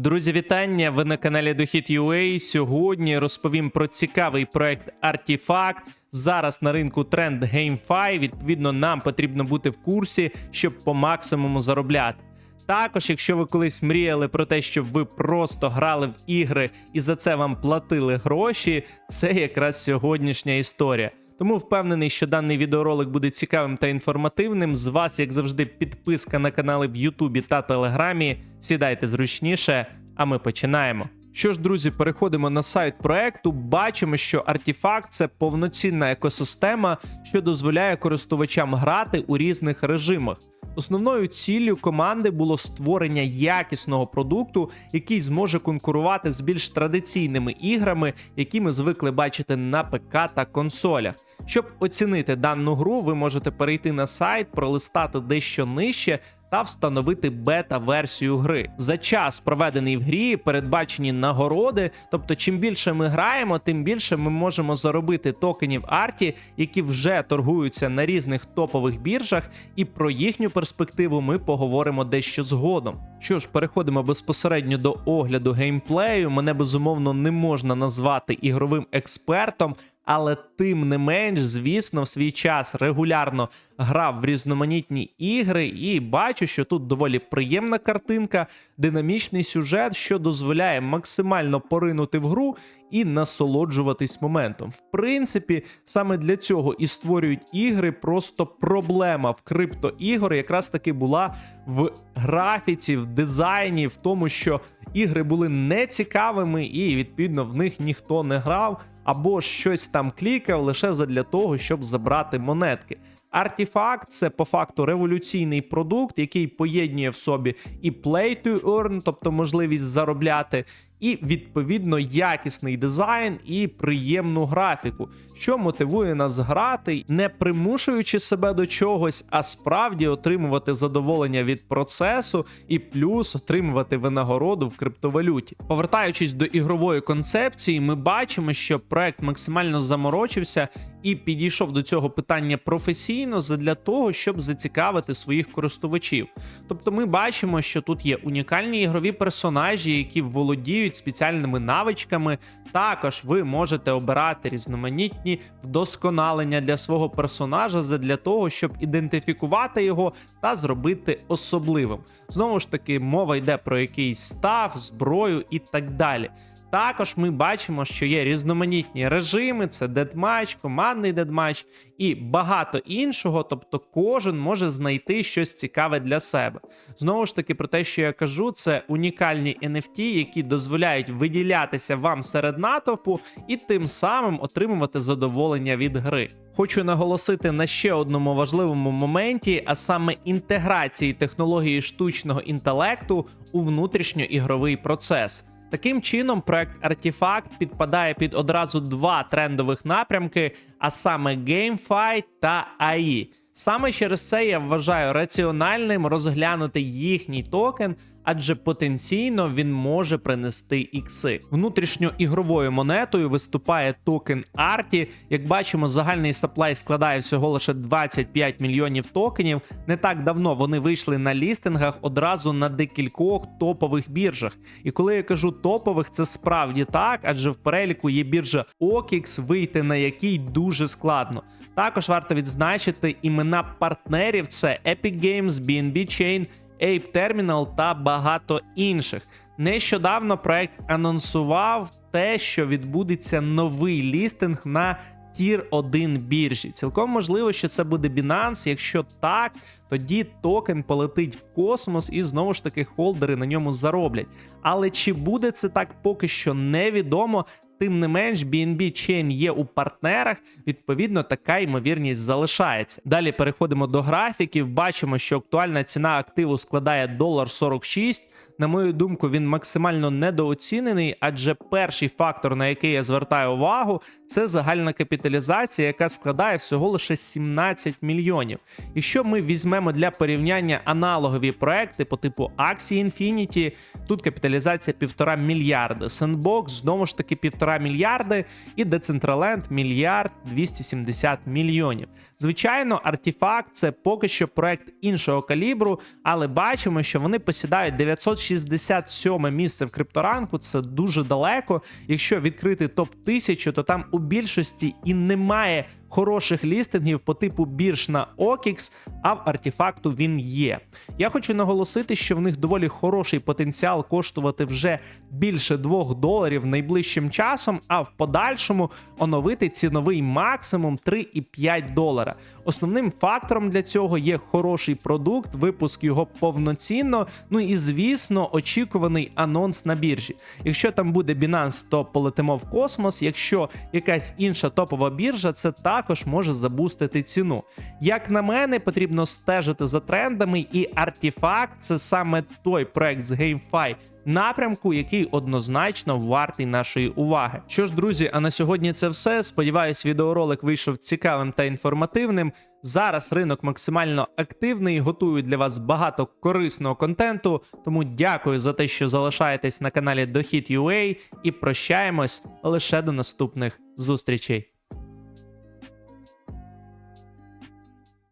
Друзі, вітання! Ви на каналі Дохід UA. Сьогодні розповім про цікавий проект Artifact. Зараз на ринку тренд GameFi. Відповідно, нам потрібно бути в курсі, щоб по максимуму заробляти. Також, якщо ви колись мріяли про те, щоб ви просто грали в ігри і за це вам платили гроші, це якраз сьогоднішня історія. Тому впевнений, що даний відеоролик буде цікавим та інформативним. З вас, як завжди, підписка на канали в Ютубі та Телеграмі. Сідайте зручніше, а ми починаємо. Що ж, друзі, переходимо на сайт проекту. Бачимо, що артефакт це повноцінна екосистема, що дозволяє користувачам грати у різних режимах. Основною ціллю команди було створення якісного продукту, який зможе конкурувати з більш традиційними іграми, які ми звикли бачити на ПК та консолях. Щоб оцінити дану гру, ви можете перейти на сайт, пролистати дещо нижче та встановити бета-версію гри. За час, проведений в грі, передбачені нагороди. Тобто, чим більше ми граємо, тим більше ми можемо заробити токенів арті, які вже торгуються на різних топових біржах, і про їхню перспективу ми поговоримо дещо згодом. Що ж, переходимо безпосередньо до огляду геймплею. Мене безумовно не можна назвати ігровим експертом. Але тим не менш, звісно, в свій час регулярно грав в різноманітні ігри, і бачу, що тут доволі приємна картинка, динамічний сюжет, що дозволяє максимально поринути в гру і насолоджуватись моментом. В принципі, саме для цього і створюють ігри. Просто проблема в криптоігор якраз таки була в графіці, в дизайні, в тому, що ігри були нецікавими, і відповідно в них ніхто не грав або щось там клікав лише задля того, щоб забрати монетки. Артефакт це по факту революційний продукт, який поєднує в собі і play to earn, тобто можливість заробляти, і відповідно якісний дизайн і приємну графіку, що мотивує нас грати, не примушуючи себе до чогось, а справді отримувати задоволення від процесу і плюс отримувати винагороду в криптовалюті. Повертаючись до ігрової концепції, ми бачимо, що проект максимально заморочився і підійшов до цього питання професійно задля того, щоб зацікавити своїх користувачів. Тобто, ми бачимо, що тут є унікальні ігрові персонажі, які володіють спеціальними навичками. Також ви можете обирати різноманітні вдосконалення для свого персонажа для того, щоб ідентифікувати його та зробити особливим. Знову ж таки, мова йде про якийсь став, зброю і так далі. Також ми бачимо, що є різноманітні режими: це дедматч, командний дедматч і багато іншого. Тобто, кожен може знайти щось цікаве для себе. Знову ж таки, про те, що я кажу, це унікальні NFT, які дозволяють виділятися вам серед натовпу і тим самим отримувати задоволення від гри. Хочу наголосити на ще одному важливому моменті, а саме інтеграції технології штучного інтелекту у внутрішньоігровий процес. Таким чином, проект Артефакт підпадає під одразу два трендових напрямки, а саме GameFi та AI. Саме через це я вважаю раціональним розглянути їхній токен, адже потенційно він може принести ікси. Внутрішньоігровою монетою виступає токен Арті. Як бачимо, загальний саплай складає всього лише 25 мільйонів токенів. Не так давно вони вийшли на лістингах одразу на декількох топових біржах. І коли я кажу топових, це справді так, адже в переліку є біржа OKX, вийти на якій дуже складно. Також варто відзначити імена партнерів: це Epic Games, BNB Chain, Ape Terminal та багато інших. Нещодавно проект анонсував те, що відбудеться новий лістинг на Тір 1 біржі. Цілком можливо, що це буде Binance. Якщо так, тоді токен полетить в космос і знову ж таки холдери на ньому зароблять. Але чи буде це так, поки що невідомо. Тим не менш, BNB Chain є у партнерах, відповідно, така ймовірність залишається. Далі переходимо до графіків. Бачимо, що актуальна ціна активу складає долар 46. На мою думку, він максимально недооцінений, адже перший фактор, на який я звертаю увагу, це загальна капіталізація, яка складає всього лише 17 мільйонів. Якщо ми візьмемо для порівняння аналогові проекти по типу Axie Infinity, тут капіталізація 1,5 мільярди, Sandbox знову ж таки 1,5 мільярди, і Decentraland мільярд 270 мільйонів. Звичайно, артефакт це поки що проект іншого калібру, але бачимо, що вони посідають 960 167 місце в крипторанку це дуже далеко. Якщо відкрити топ 1000, то там у більшості і немає хороших лістингів по типу бірж на OKX, а в артефакту він є. Я хочу наголосити, що в них доволі хороший потенціал коштувати вже більше 2 доларів найближчим часом, а в подальшому оновити ціновий максимум 3,5 долара. Основним фактором для цього є хороший продукт, випуск його повноцінно. Ну і звісно, очікуваний анонс на біржі. Якщо там буде Binance, то полетимо в космос. Якщо якась інша топова біржа, це також може забустити ціну. Як на мене, потрібно стежити за трендами, і Artifact – це саме той проект з GameFi, напрямку, який однозначно вартий нашої уваги. Що ж, друзі, а на сьогодні це все. Сподіваюсь, відеоролик вийшов цікавим та інформативним. Зараз ринок максимально активний, готую для вас багато корисного контенту. Тому дякую за те, що залишаєтесь на каналі Дохід.ua і прощаємось лише до наступних зустрічей.